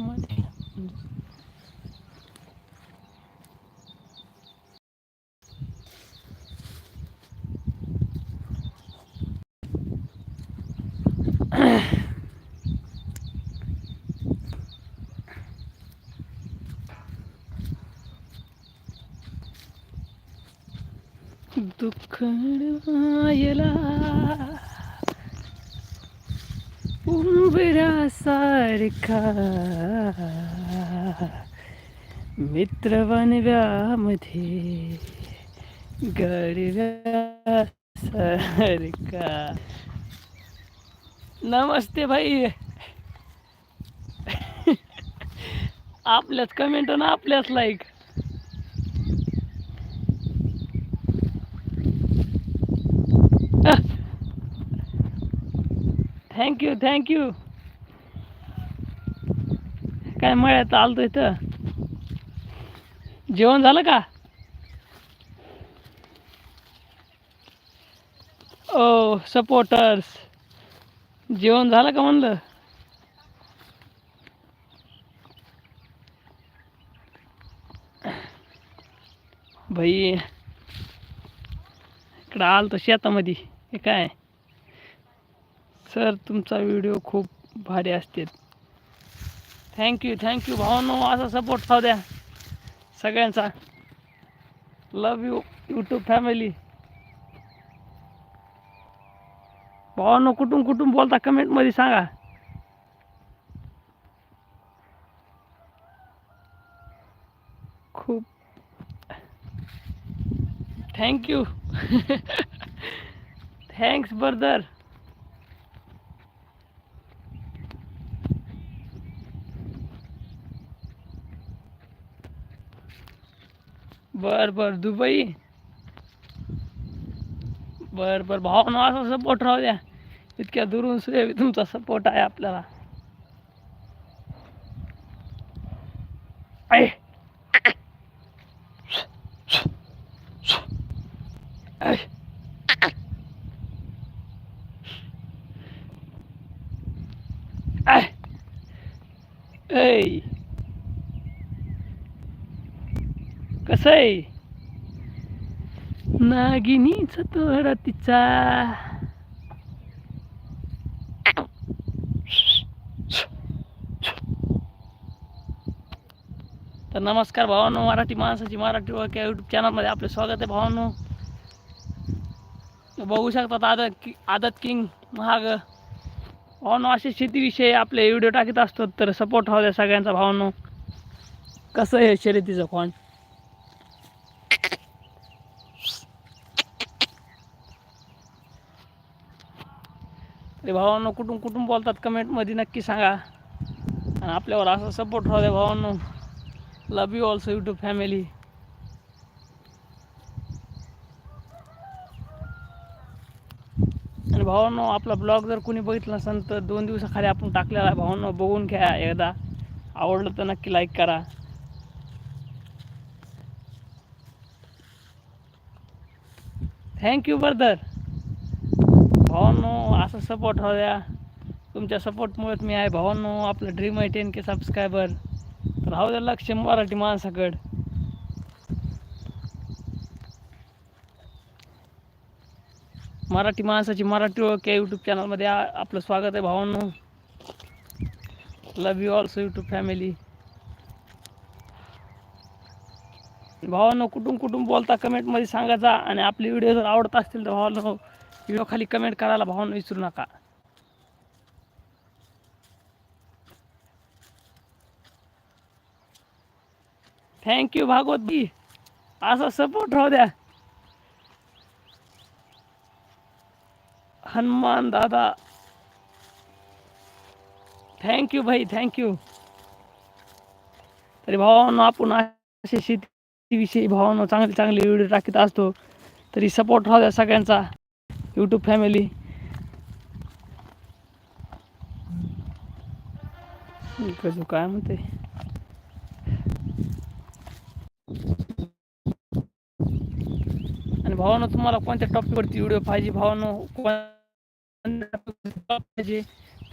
मध्ये दुःख मायला उंबऱ्यासारखा मित्र बनव्यामध्ये गडव्यासारखा नमस्ते भाई. आपल्याच कमेंट ना आपल्याच लाईक थँक्यू थँक्यू काय मळ्यात आलतो इथं. जेवण झालं का? ओ सपोर्टर्स जेवण झालं का म्हणलं? भाई इकडं आलतो शेतामध्ये. हे काय? सर तुमचा व्हिडिओ खूप भारी असते थँक्यू थँक्यू भावांनो असा सपोर्ट खाऊ द्या. सगळ्यांचा. लव यू यूट्यूब फॅमिली भावांनो कुठून कुठून बोलता कमेंटमध्ये सांगा. खूप. थँक्यू थँक्स ब्रदर बर बर. दुबई. बर बर. भावानं असा सपोर्ट राहू द्या. इतक्या दुरून सुद्धा तुमचा सपोर्ट आहे आपल्याला. आहे ऐ. ऐ. ऐ. कसं आहे नागिनीचा तोरा तिचा तर नमस्कार भावांनो मराठी माणसाची मराठी ओळख या यूट्यूब चॅनलमध्ये आपले स्वागत आहे भावांनो. बघू शकतात आदत कि आदत किंग महाग. भावांनो असे शेतीविषयी आपले व्हिडिओ टाकीत असतो तर सपोर्ट हवा द्या सगळ्यांचा भावानो. कसं आहे शर्यतीचं कोण? ते भावांनो कुठून कुठून बोलतात कमेंटमध्ये नक्की सांगा. आणि आपल्यावर असं सपोर्ट राहू द्या भावांनो. Love you also YouTube family आणि भावांनो आपला ब्लॉग जर कोणी बघितला नसेल तर दोन दिवसाखाली आपण टाकलेला आहे भावांनो बघून घ्या एकदा. आवडलं तर नक्की लाईक करा. थँक्यू ब्रदर सपोर्ट हो राहू द्या. तुमच्या सपोर्टमुळेच मी आहे भावांनो. आपलं ड्रीम आहे टेन के सबस्क्रायबर तर राहू द्या लक्ष मराठी माणसाकड. मराठी माणसाची मराठी ओळख या यूट्यूब चॅनलमध्ये आपलं स्वागत आहे भावांनो. Love you also YouTube family भावांनो कुठून कुठून बोलता कमेंटमध्ये सांगायचा आणि आपले व्हिडिओ जर आवडत असतील तर भावांनो व्हिडिओ खाली कमेंट करायला भावांनो विसरू नका. थँक्यू भागवत बी असा सपोर्ट राहू द्या. हनुमान दादा. थँक्यू भाई थँक्यू तरी भावांनो आपण असे शेतीविषयी भावांना चांगले चांगले व्हिडिओ टाकीत असतो तरी सपोर्ट राहू द्या सगळ्यांचा. यूट्यूब फॅमिली कसं काय म्हणते? आणि भावानं तुम्हाला कोणत्या टॉपिकवरती व्हिडिओ पाहिजे? भावानं पाहिजे?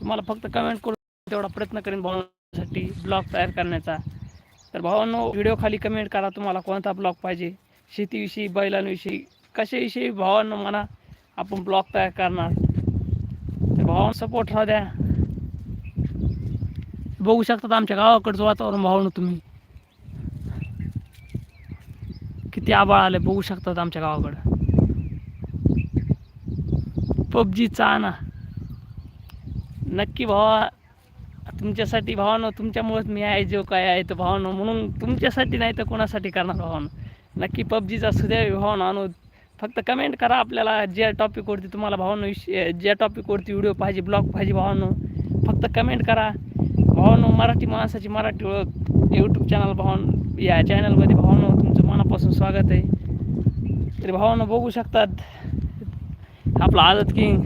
तुम्हाला फक्त कमेंट करून तेवढा प्रयत्न करेन भावानं साठी ब्लॉग तयार करण्याचा. तर भावांनो व्हिडिओ खाली कमेंट करा तुम्हाला कोणता ब्लॉग पाहिजे. शेतीविषयी बैलांविषयी कशाविषयी भावांनो म्हणा आपण ब्लॉग तयार करणार. तर सपोर्ट राहू द्या. बघू शकतात आमच्या गावाकडचं वातावरण भावानं तुम्ही. किती आबाळ आले बघू शकतात आमच्या गावाकडं. पबजीचा आणा. नक्की भावा तुमच्यासाठी भावानं तुमच्यामुळेच मी आहे जो काय आहे तो भावानं. म्हणून तुमच्यासाठी नाही तर कोणासाठी करणार भावानं? नक्की पबजीचा सुदैव भावानं आणू फक्त कमेंट करा आपल्याला ज्या टॉपिकवरती तुम्हाला भावानं विषय ज्या टॉपिकवरती व्हिडिओ पाहिजे ब्लॉग पाहिजे भावानं. फक्त कमेंट करा. भावानं मराठी माणसाची मराठी ओळख यूट्यूब चॅनल भावान या चॅनलमध्ये भावानं तुमचं मनापासून स्वागत आहे. तरी भावानं बघू शकतात आपला आदत किंग.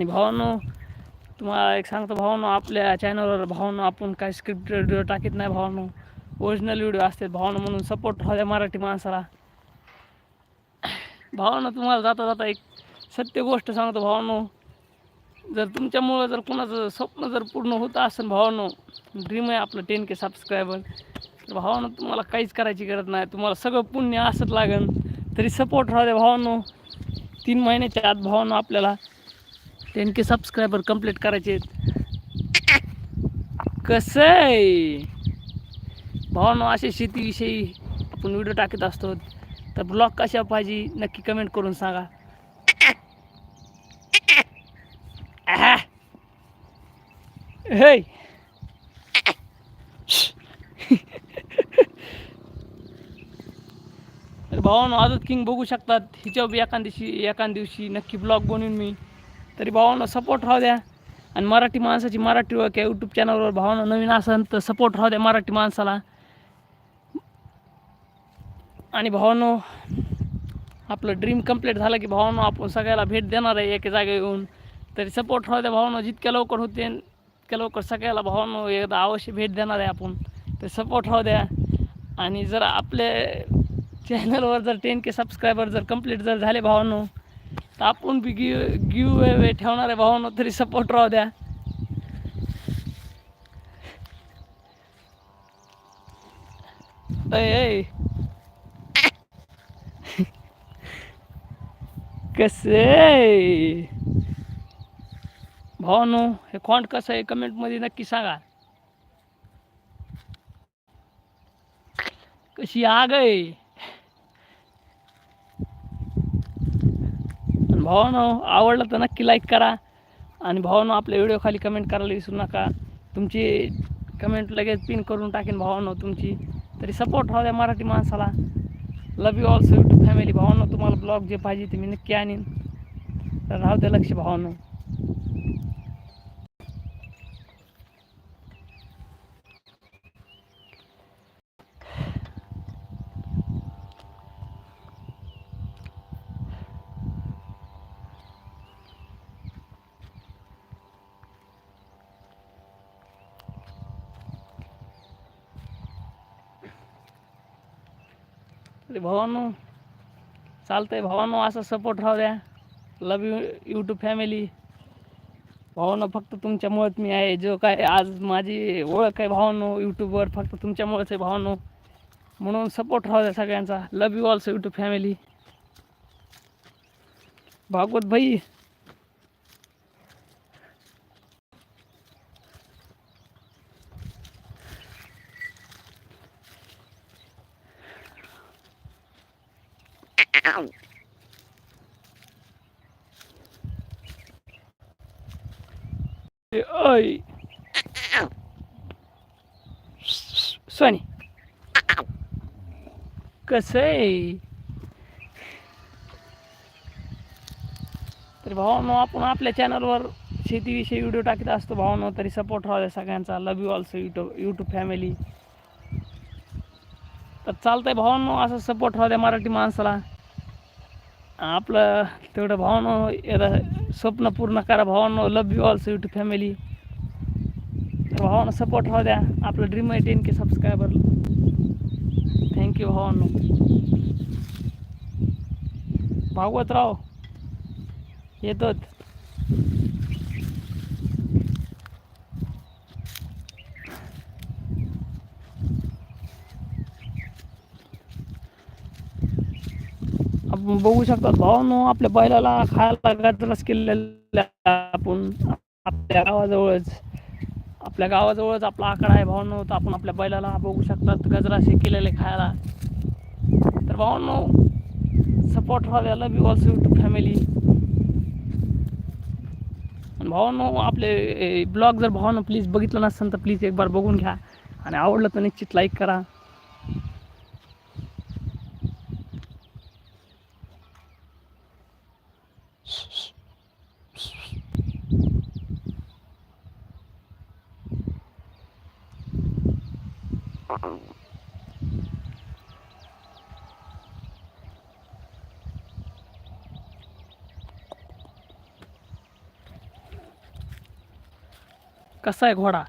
आणि भावांनो तुम्हाला एक सांगतो भावांनो आपल्या चॅनलवर भावांनो आपण काय स्क्रिप्ट व्हिडिओ टाकीत नाही भावांनो. ओरिजिनल व्हिडिओ असतात भावांनो म्हणून सपोर्ट राहू द्या मराठी माणसाला. भावांनो तुम्हाला जाता जाता एक सत्य गोष्ट सांगतो भावांनो. जर तुमच्यामुळं जर कोणाचं स्वप्न जर पूर्ण होत असेल भावांनो ड्रीम आहे आपलं टेन के सबस्क्रायबर तर भावांनो तुम्हाला काहीच करायची गरज नाही. तुम्हाला सगळं पुण्य असत लागन तरी सपोर्ट राहू द्या भावांनो. तीन महिन्याच्या आत भावांनो आपल्याला टेन के सबस्क्रायबर कंप्लीट करायचे कसं आहे भावांनो असे शेतीविषयी आपण व्हिडिओ टाकत असतो. तर ब्लॉग कशा पाहिजे नक्की कमेंट करून सांगा. आहा. हे! आदत किंग बघू शकतात. हिच्या बी एका दिवशी एका दिवशी नक्की ब्लॉग बनवून मी. तरी भावांना सपोर्ट राहू द्या. आणि मराठी माणसाची मराठी ओळख या यूट्यूब चॅनलवर भावानं नवीन असेल तर सपोर्ट राहू द्या मराठी माणसाला. आणि भावांनो आपलं ड्रीम कंप्लीट झालं की भावानं आपण सगळ्याला भेट देणार आहे एका जागे येऊन. तरी सपोर्ट राहू द्या भावानं. जितक्या लवकर होते तितक्या लवकर सगळ्याला भावानं एकदा अवश्य भेट देणार आहे आपण. तर सपोर्ट राहू द्या. आणि जर आपल्या चॅनलवर जर टेन के सबस्क्रायबर जर कंप्लीट जर झाले भावांनो तर आपण बी गिव गिव वे ठेवणार आहे तरी सपोर्ट राहू द्या. अय कसे भावानो हे फॉन्ट कसं आहे कमेंटमध्ये नक्की सांगा. कशी आग आहे? भावानो आवडलं तर नक्की लाईक करा. आणि भावानो आपल्या व्हिडिओ खाली कमेंट करायला विसरू नका. तुमची कमेंट लगेच पिन करून टाकेन भावानो तुमची. तरी सपोर्ट राहू द्या मराठी माणसाला. Love you also YouTube family भावानो तुम्हाला ब्लॉग जे पाहिजे ते मी नक्की आणीन. तर राहू द्या लक्ष भावानो. तरी चालतं आहे भावांनो असा सपोर्ट राहू द्या. लव यू यूट्यूब फॅमिली भावांनो फक्त तुमच्यामुळेच मी आहे. जो काय आज माझी ओळख आहे भावांनो यूट्यूबवर फक्त तुमच्यामुळेच आहे भावांनो. म्हणून सपोर्ट राहू द्या सगळ्यांचा. Love you also YouTube family Bhagwat भाई ओय सोनी कसं आहे तर भावानो आपण आपल्या चॅनलवर शेतीविषयी व्हिडिओ टाकत असतो. भावानो तरी सपोर्ट राहू द्या सगळ्यांचा. Love you also YouTube YouTube family तर चालतंय भावांनो असं सपोर्ट राहू द्या मराठी माणसाला. आपलं तेवढं भावानं एकदा स्वप्न पूर्ण करा भावांनो. Love you also too family तर भावानं सपोर्ट हो द्या. आपलं ड्रीम आहे टेन के सबस्क्रायबर थँक्यू भावांनो. भागवतराव येतोच बघू शकतात भावांनो आपल्या बैलाला खायला गजरास केलेला आपण. आपल्या गावाजवळच. आपल्या गावाजवळच आपला आकडा आहे भावांनो तर आपण आपल्या बैलाला बघू शकतात गजराशे केलेले खायला. तर भावांनो सपोर्ट व्हावे love you also too family भावांनो आपले ब्लॉग जर भावांनो प्लीज बघितलं नसेल तर प्लीज एक बार बघून घ्या. आणि आवडलं तर निश्चित लाईक करा. कसा आहे घोडा?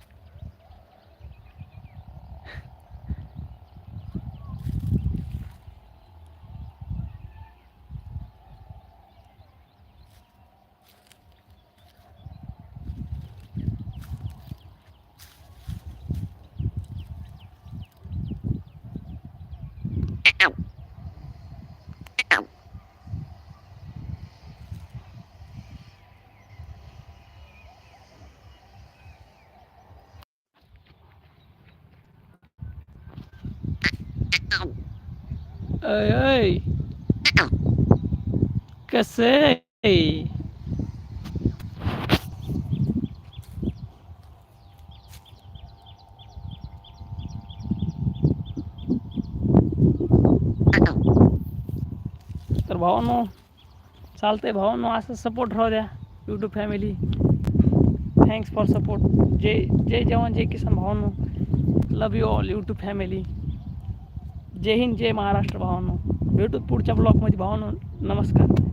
अय अय कसं आहे तर भावांनो चालतंय भावांनो असं सपोर्ट राहू द्या YouTube family thanks for support जय जय जवान जय किसान भावांनो love you all YouTube family जय हिंद जय महाराष्ट्र भावांनो. भेटूत पुढच्या ब्लॉगमध्ये भावांनो. नमस्कार.